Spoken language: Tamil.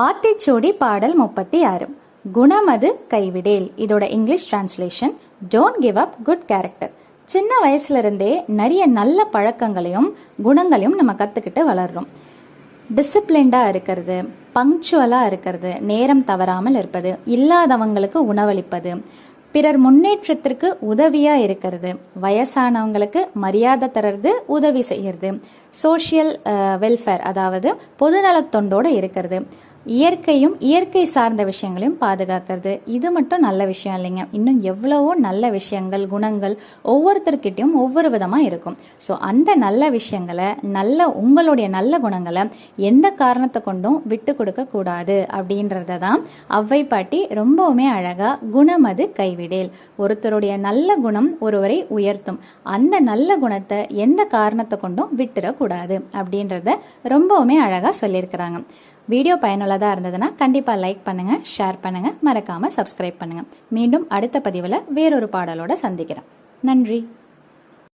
ஆத்திச்சூடி பாடல் முப்பத்தி ஆறு. குணமது கைவிடேல். இதோட English translation don't give up good character சின்ன வயசுல இருந்தே நிறைய நல்ல பழக்கங்களையும் குணங்களையும் நம்ம கத்துக்கிட்டு வளர்றோம். டிசிப்ளின்டாக இருக்கிறது பங்க்சுவலாக இருக்கிறது நேரம் தவறாமல் இருப்பது இல்லாதவங்களுக்கு உணவளிப்பது பிறர் முன்னேற்றத்திற்கு உதவியாக இருக்கிறது வயசானவங்களுக்கு மரியாதை தர்றது உதவி செய்யறது சோஷியல் வெல்ஃபேர் அதாவது பொதுநலத் தொண்டோடு இருக்கிறது. இயற்கையும் இயற்கை சார்ந்த விஷயங்களையும் பாதுகாக்கிறது. இது மட்டும் நல்ல விஷயம் இல்லைங்க. இன்னும் எவ்வளவோ நல்ல விஷயங்கள் குணங்கள் ஒவ்வொருத்தர்கிட்டயும் ஒவ்வொரு விதமாக இருக்கும். ஸோ அந்த நல்ல விஷயங்களை நல்ல உங்களுடைய நல்ல குணங்களை எந்த காரணத்தை கொண்டும் விட்டு கொடுக்க கூடாது அப்படின்றத தான் அவ்வை பாட்டி ரொம்பவுமே அழகாக குணமது கைவிடேல். ஒருத்தருடைய நல்ல குணம் ஒருவரை உயர்த்தும். அந்த நல்ல குணத்தை எந்த காரணத்தை கொண்டும் விட்டுறக்கூடாது அப்படின்றத ரொம்பவுமே அழகாக சொல்லியிருக்கிறாங்க. வீடியோ பயனுள்ளதாக இருந்ததுன்னா கண்டிப்பாக லைக் பண்ணுங்கள் ஷேர் பண்ணுங்கள் மறக்காமல் சப்ஸ்கிரைப் பண்ணுங்கள் மீண்டும் அடுத்த பதிவில் வேறொரு பாடலோடு சந்திக்கிறேன். நன்றி.